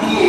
দিয়ে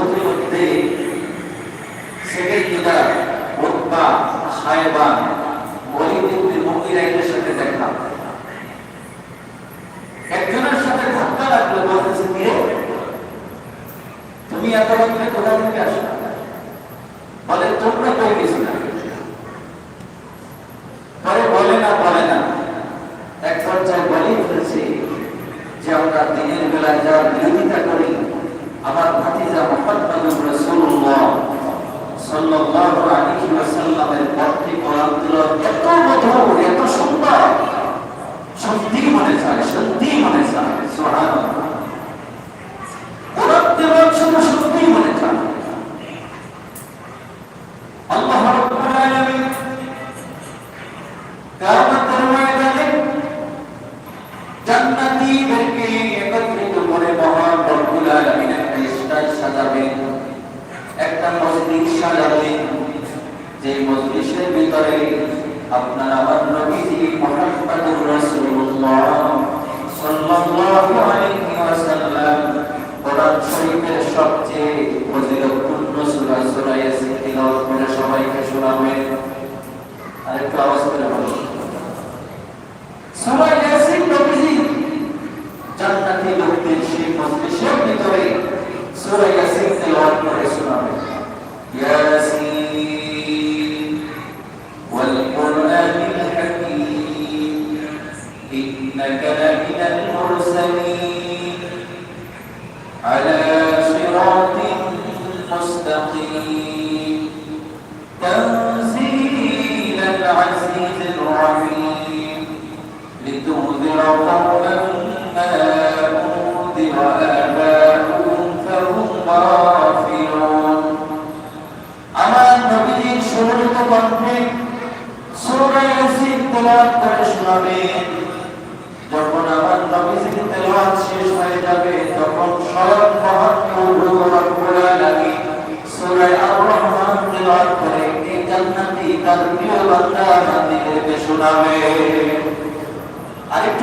তুমি এত রাত্রে আসো বলে, তোমরা কই বলে না বলে না। এক পর্যায়ে বলেই ফেলছে যে আমরা দিনের বেলায় যার বিরোধিতা করি আমার ভাতিজা মোহাম্মদ রাসূলুল্লাহ সাল্লাল্লাহু আলাইহি ওয়াসাল্লামের পথে কোরআন তিলাওয়াত এত মধুর এত সুন্দর সত্যি মনে চায় সত্যি মনে চায় সুবহানাল্লাহ কোরআন তিলাওয়াত শুধু সত্যি মনে চায় আল্লাহ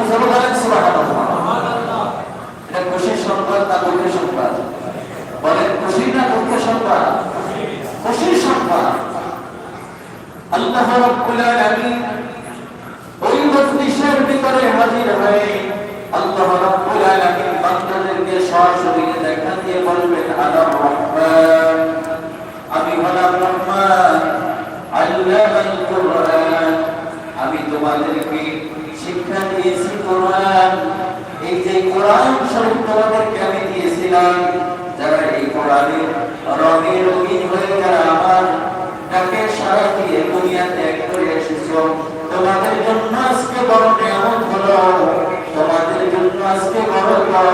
জোরে বলেন সুবহানাল্লাহ এটা খুশির সংবাদ না দুঃখের সংবাদ? বলেন খুশি না দুঃখের সংবাদ? খুশির সংবাদ। আল্লাহ রাব্বুল আলামিন ওই মজলিসের ভিতরে হাজির হয়ে আল্লাহ রাব্বুল আলামিন বান্দাদেরকে সরাসরি দেখা দিয়ে বলবেন, আলার রহমান, আমি হলাম রহমান কুরআন আমি তোমাদেরকে শিক্ষা দিয়েছি কোরআন। এই যে কোরআন শরীফ তোমাদেরকে আমি দিয়েছিলাম, যারা এই কোরআনের রঙে রঙিন হয়ে যারা আমার ডাকে সারা দিয়ে দুনিয়া ত্যাগ করে এসেছ, তোমাদের জন্য আজকে বড় নিয়ামত হলো, তোমাদের জন্য আজকে বড়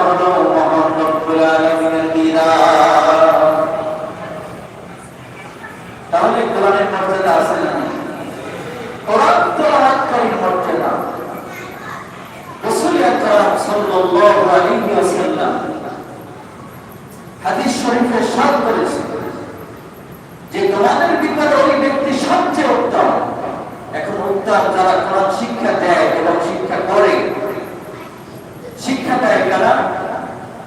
হলো মহান রব্বুল আলামিনের দিদার তাহলে কোরআনের মর্যাদা আছে না কোরআন তেলাওয়াতকারীর মর্যাদা রাসূল আকরাম সাল্লাল্লাহু আলাইহি ওয়াসাল্লাম হাদিস শরীফে সাত করেছে যে তোমাদের ভিতরে ওই ব্যক্তি সবচেয়ে উত্তম এখন উত্তম যারা কোরআন শিক্ষা দেয় এবং শিক্ষা করে শিক্ষা দেয় কারা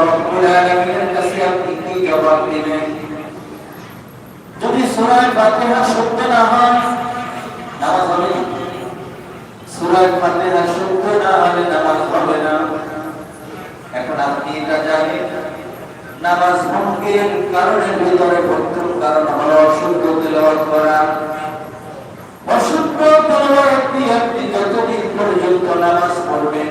রাব্বুল আলামিনের কাছে আপনি কি না হয় নামাজ হবে না শুদ্ধ না হলে নামাজ হবে না এখন আপনি এটা জানেন নামাজ ভঙ্গের কারণের ভিতরে প্রথম কারণ হলো অশুদ্ধ তেলাওয়াত করা অশুদ্ধ তেলাওয়াত দিয়ে আপনি যতদিন পর্যন্ত নামাজ পড়বেন।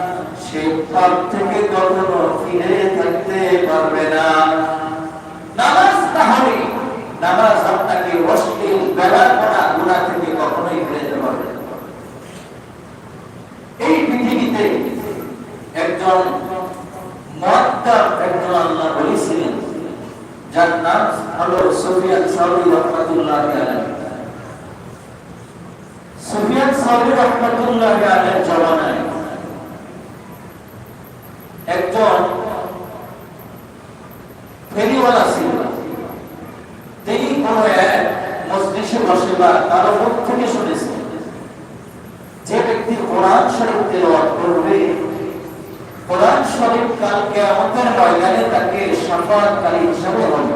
সে পাপ থেকে কখনো ফিরে থাকতে পারবে না। নামাজ তাহলে নামাজ আপনাকে অশ্লীল গুণা থেকে কখনোই ফিরে পারবে এই পৃথিবীতে একজন মুআদ্দাব একজন আল্লাহ বলি ছিলেন, যার নাম হলো সুফিয়ান সাউরি রহমাতুল্লাহ আলাইহি। সুফিয়ান সাউরি রহমাতুল্লাহ জমানায় একজন ফেরিওয়ালা ছিল তিনি এক বসে বা কারও মুখ থেকে শুনেছেন যে ব্যক্তি কোরআন শরীফ তেলাওয়াত করবে কোরআন শরীফ ময়দানে তাকে হিসাবে হবে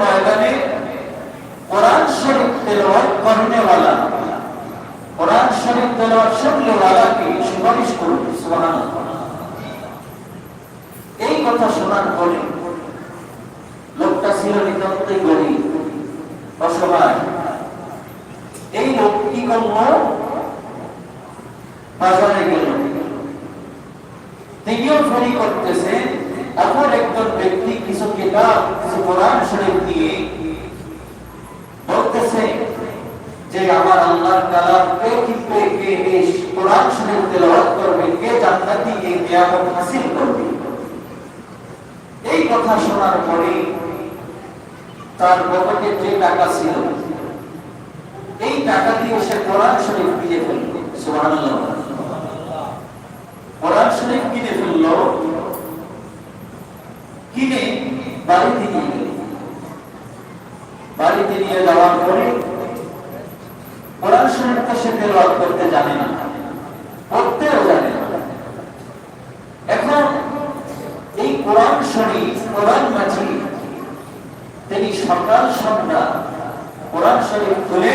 ময়দানে, কোরআন শরীফ তেলাওয়াত করনে वाला কোরআন শরীফ তেলাওয়াত শুনলে সুপারিশ সুবহানাল্লাহ। এই কথা শোনার পরে লোকটা ছিল নিতান্তই গরিব, অসহায়। এই লোক কি করল? বাজারে গেল। তিনিও ফেরি করতেছে অপর একজন ব্যক্তি কিছু কিতাব, কিছু কোরআন শরীফ দিয়ে বলতেছে যে, আমার আল্লাহর কালাম কে কিনবে এই কোরআন শরীফ তেলাওয়াত করবে, কে জান্নাতি এই নিয়ামত হাসিল করবে? এই কথা শোনার পরে তার পকেটে যে টাকা ছিল, এই টাকা দিয়ে সে কোরআন শরীফ দিয়ে ফেলবে, সুবহানাল্লাহ কোরআন শরীফ কিনে ফেলল কিনে বাড়িতে নিয়ে গেল বাড়িতে নিয়ে যাওয়ার পরে কোরআন শরীফটা সে তেলাওয়াত করতে জানে না পড়তেও জানে না এখন এই কোরআন শরীফ কোরআন মাঝি তিনি সকাল সন্ধ্যা কোরআন শরীফ খুলে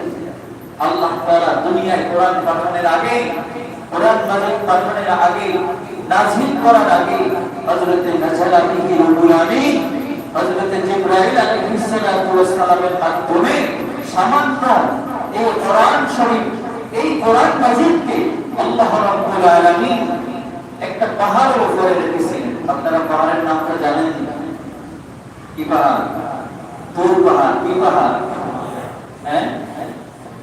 আল্লাহ তাআলা দুনিয়ায় কোরআন পাঠানোর আগে, কোরআন মাজিদ পাঠানোর আগে নাজিল করার আগে হযরত নাজাল আলাইহি রুহুল আমিন হযরত জিবরাইল আলাইহিস সালাতু ওয়াস সালামের মাধ্যমে সামান্য এই কোরআন শরীফ, এই কোরআন মাজিদকে আল্লাহ রাব্বুল আলামিন একটা পাহাড়ের উপরে রেখেছেন। আপনারা পাহাড়ের নামটা জানেন কি? পাহাড়? তুর পাহাড়, কি পাহাড়? হ্যাঁ?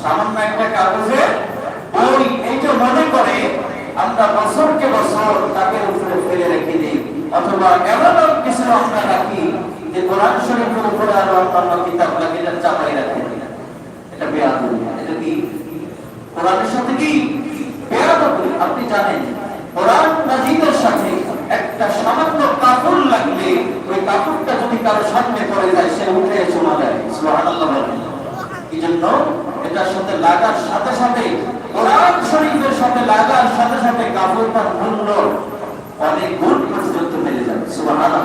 সামান্য একটা যে মনে করে, আমরা বছরকে বছর তাকে উপরে ফেলে রেখে দিই। অথবা এমন কিছু আমরা রাখি যে কোরআন শরীফের উপরে আরও অন্যান্য চাপাই রাখে। এটা বেয়াদবি। এটা কি? কোরআনের সাথে কি? বেয়াদবি। আপনি জানেন, কোরআন মাজিদের সাথে একটা সামান্য কাপড় লাগলে ওই কাপড়টা যদি কারও সামনে পড়ে যায়, সে উঠে চলে যায়। সুবহানাল্লাহ জন্য এটার সাথে লাগার সাথে সাথে কোরআন শরীফের সাথে লাগার সাথে সাথে কাপড়টার মূল্য অনেক গুণ পর্যন্ত বেড়ে যাবে। সুবহানাল্লাহ।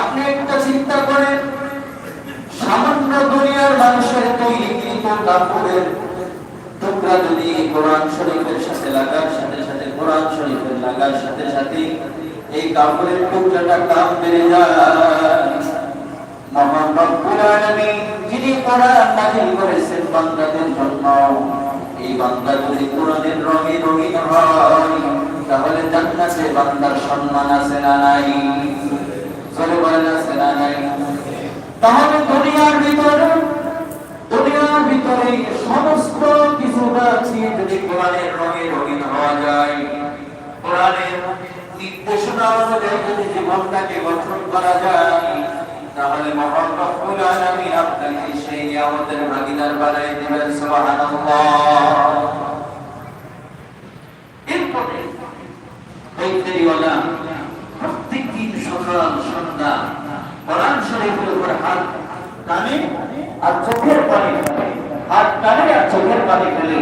আপনি একটা চিন্তা করেন, সামান্য দুনিয়ার মানুষের তৈরিকৃত কাপড়ের টুকরা যদি কোরআন শরীফের সাথে লাগার সাথে সাথে, কোরআন শরীফের লাগার সাথে সাথে এই কাপড়ের টুকরাটা কাম বেড়ে যায়। মহান রব্বুল আলামিন, যিনি কোরআন নাযিল করেছেন বান্দাদের জন্য। এই বান্দা যদি কোরআনের রঙে রঙিন হয়, তাহলে জান্নাতে বান্দার সম্মান আছে না নাই? চলে বলেন, আছে না নাই? তাহলে দুনিয়ার ভিতরে দুনিয়ার ভিতরে সমস্ত কিছু আছে যদি কোরআনের রঙে রঙিন হওয়া যায়, কোরআনের নির্দেশনা অনুযায়ী যদি জীবনটাকে গঠন করা যায় তাহলে মহান রব্বুল আলামিন আপনাকে সেই আমাদের ভাগিদার বানাই দিবেন, সুবহানাল্লাহ। এরপরে প্রত্যেক দিন সকাল, সন্ধ্যা, কোরআন শরীফের উপর হাত টানে আর চোখের পানি হাত টানে আর চোখের পানি ফেলে।